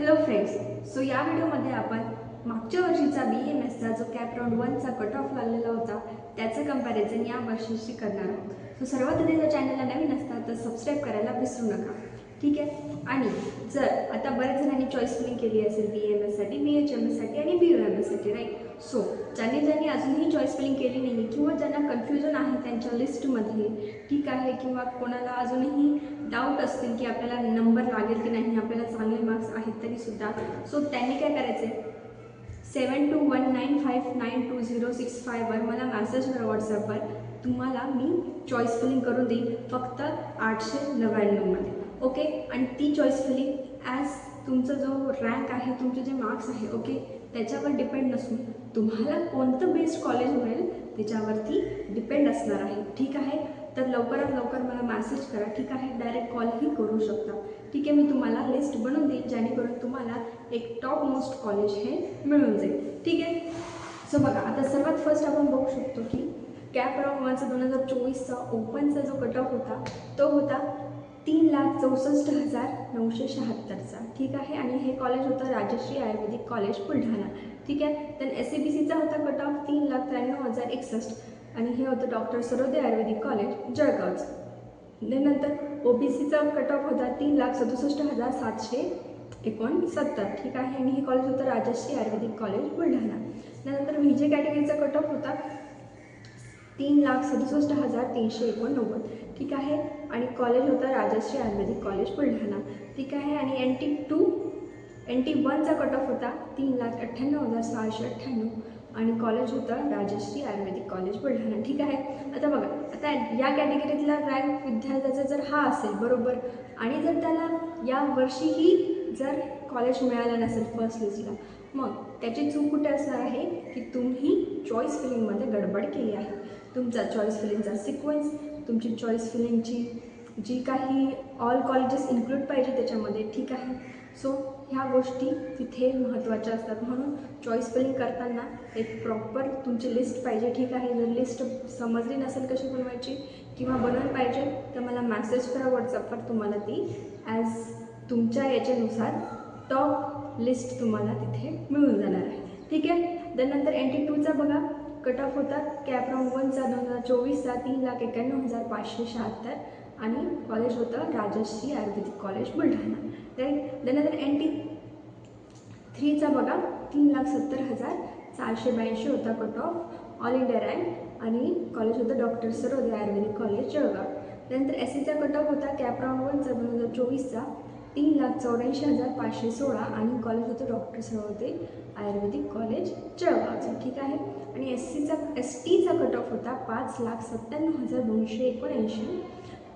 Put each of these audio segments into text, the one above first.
Hello friends so या व्हिडिओमध्ये आपण मागच्या वर्षीचा बी एम एसचा जो कॅप राऊंड वनचा कट ऑफ लागलेला होता त्याचं कंपॅरिझन या वर्षीशी करणार आहोत. सो सर्वात आधी जर चॅनलला नवीन असतात तर सबस्क्राईब करायला विसरू नका. ठीक आहे? आणि जर आता बऱ्याच जणांनी चॉईस फिलिंग केली असेल बी एम एससाठी बी एच एम एससाठी आणि बी यू एम एससाठी राईट सो ज्यांनी ज्यांनी अजूनही चॉईस फिलिंग केली नाही किंवा ज्यांना कन्फ्युजन आहे त्यांच्या लिस्टमध्ये ठीक आहे किंवा कोणाला अजूनही डाऊट असतील की आपल्याला नंबर लागेल की नाही आपल्याला चांगले मार्क्स आहेत तरीसुद्धा सो त्यांनी काय करायचं आहे seven two one nine five nine two zero six फायवर मला मॅसेज करा व्हॉट्सॲपवर तुम्हाला मी चॉईस फिलिंग करून देईन फक्त आठशे नव्याण्णवमध्ये ओके आणि ती चॉईस फिलिंग ॲज तुमचा जो रँक आहे तुमचे जे मार्क्स आहे ओके त्याच्यावर डिपेंड नसून तुम्हाला कोणतं बेस्ट कॉलेज मिळेल त्याच्यावरती डिपेंड असणार आहे. ठीक आहे? तर लवकरात लवकर मला मॅसेज करा. ठीक आहे? डायरेक्ट कॉलही करू शकता. ठीक आहे? मी तुम्हाला लिस्ट बनवून देईन जेणेकरून तुम्हाला एक टॉप मोस्ट कॉलेज हे मिळून जाईल. ठीक आहे? सो बघा आता सर्वात फर्स्ट आपण बघू शकतो की कॅप राऊंड वनचा दोन हजार चोवीसचा ओपनचा जो कट ऑफ होता तो होता तीन लाख चौसष्ट हजार नऊशे शहात्तरचा. ठीक आहे? आणि हे कॉलेज होतं राजश्री आयुर्वेदिक कॉलेज बुलढाणा. ठीक आहे? तर एस सी बी सीचा होता कट ऑफ तीन लाख त्र्याण्णव हजार एकसष्ट. आणि हे होतं डॉक्टर सरोदे आयुर्वेदिक कॉलेज जळगावचं. नंतर ओ बी सीचा कट ऑफ होता तीन लाख सदुसष्ट हजार सातशे एकोणसत्तर. ठीक आहे? आणि हे कॉलेज होतं राजश्री आयुर्वेदिक कॉलेज बुलढाणा. त्यानंतर व्ही जे कॅटेगरीचा कट ऑफ होता तीन लाख सदुसष्ट हजार तीनशे एकोणनव्वद. ठीक आहे? आणि कॉलेज होतं राजश्री आयुर्वेदिक कॉलेज बुलढाणा. ठीक आहे? आणि N T two N T वनचा cut off होता तीन लाख अठ्ठ्याण्णव हजार सहाशे अठ्ठ्याण्णव. आणि कॉलेज होतं राजश्री आयुर्वेदिक कॉलेज बुलढाणा. ठीक आहे? आता बघा आता या कॅटेगरीतला रँक विद्यार्थ्याचा जर हा असेल बरोबर? आणि जर त्याला या वर्षीही जर कॉलेज मिळालं नसेल फर्स्ट लिस्टला मग त्याची चूक कुठे असं आहे की तुम्ही चॉईस फिलिंगमध्ये गडबड केली आहे? तुमचा चॉईस फिलिंगचा सिक्वेन्स तुमची चॉईस फिलिंगची जी काही ऑल कॉलेजेस इन्क्लूड पाहिजे त्याच्यामध्ये ठीक आहे. सो ह्या गोष्टी तिथे महत्त्वाच्या असतात. म्हणून चॉईस फिलिंग करताना एक प्रॉपर तुमची लिस्ट पाहिजे ठीक आहे. जर लिस्ट समजली नसेल कशी बनवायची किंवा बनवून पाहिजे तर मला मॅसेज करा व्हॉट्सअपवर तुम्हाला ती ॲज तुमच्या याच्यानुसार टॉप लिस्ट तुम्हाला तिथे मिळून जाणार आहे. ठीक आहे? त्यानंतर एन टी टूचा बघा. कट ऑफ होता कॅप राऊंड वनचा दोन हजार चोवीसचा तीन लाख एक्याण्णव हजार पाचशे शहात्तर आणि कॉलेज होतं Rajshree ayurvedic college Buldhana. Right त्यानंतर एन टी थ्रीचा बघा. तीन लाख सत्तर हजार चारशे ब्याऐंशी होता cut off all India rank आणि कॉलेज होतं doctor Sarode ayurvedic college Jalgaon. त्यानंतर एस सीचा कट ऑफ होता. कॅप राऊंड वनचा दोन हजार चोवीसचा तीन लाख चौऱ्याऐंशी हजार पाचशे सोळा आणि कॉलेज होतं डॉक्टर सरोदे आयुर्वेदिक कॉलेज जळगावचं ठीक आहे? आणि एस सीचा एस टीचा कट ऑफ होता पाच लाख सत्त्याण्णव हजार दोनशे एकोणऐंशी.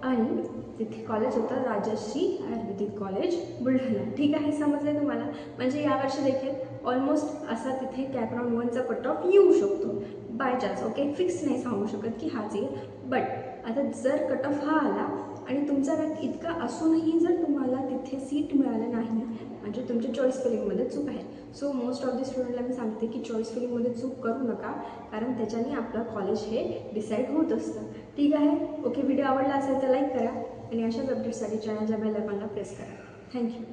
आणि तिथे कॉलेज होतं राजश्री आयुर्वेदिक कॉलेज बुलढाणा. ठीक आहे? समजलं तुम्हाला? म्हणजे यावर्षी देखील ऑलमोस्ट असा तिथे कॅपराऊंड वनचा कट ऑफ येऊ शकतो. बाय चान्स ओके फिक्स नाही सांगू शकत की हाच येईल बट आता जर कट ऑफ हा आला आणि तुमचा रँक इतका असूनही जर तुम्हाला तिथे सीट मिळालं नाही म्हणजे तुमच्या चॉईस फिलिंगमध्ये चूक आहे. सो मोस्ट ऑफ द स्टुडंटला मी सांगते की चॉईस फिलिंगमध्ये चूक करू नका कारण त्याच्याने आपलं कॉलेज हे डिसाईड होत असतं. ठीक आहे? ओके व्हिडिओ आवडला असेल तर लाईक करा आणि अशाच अपडेट्ससाठी चॅनलच्या बेल आयकॉनला प्रेस करा. थँक्यू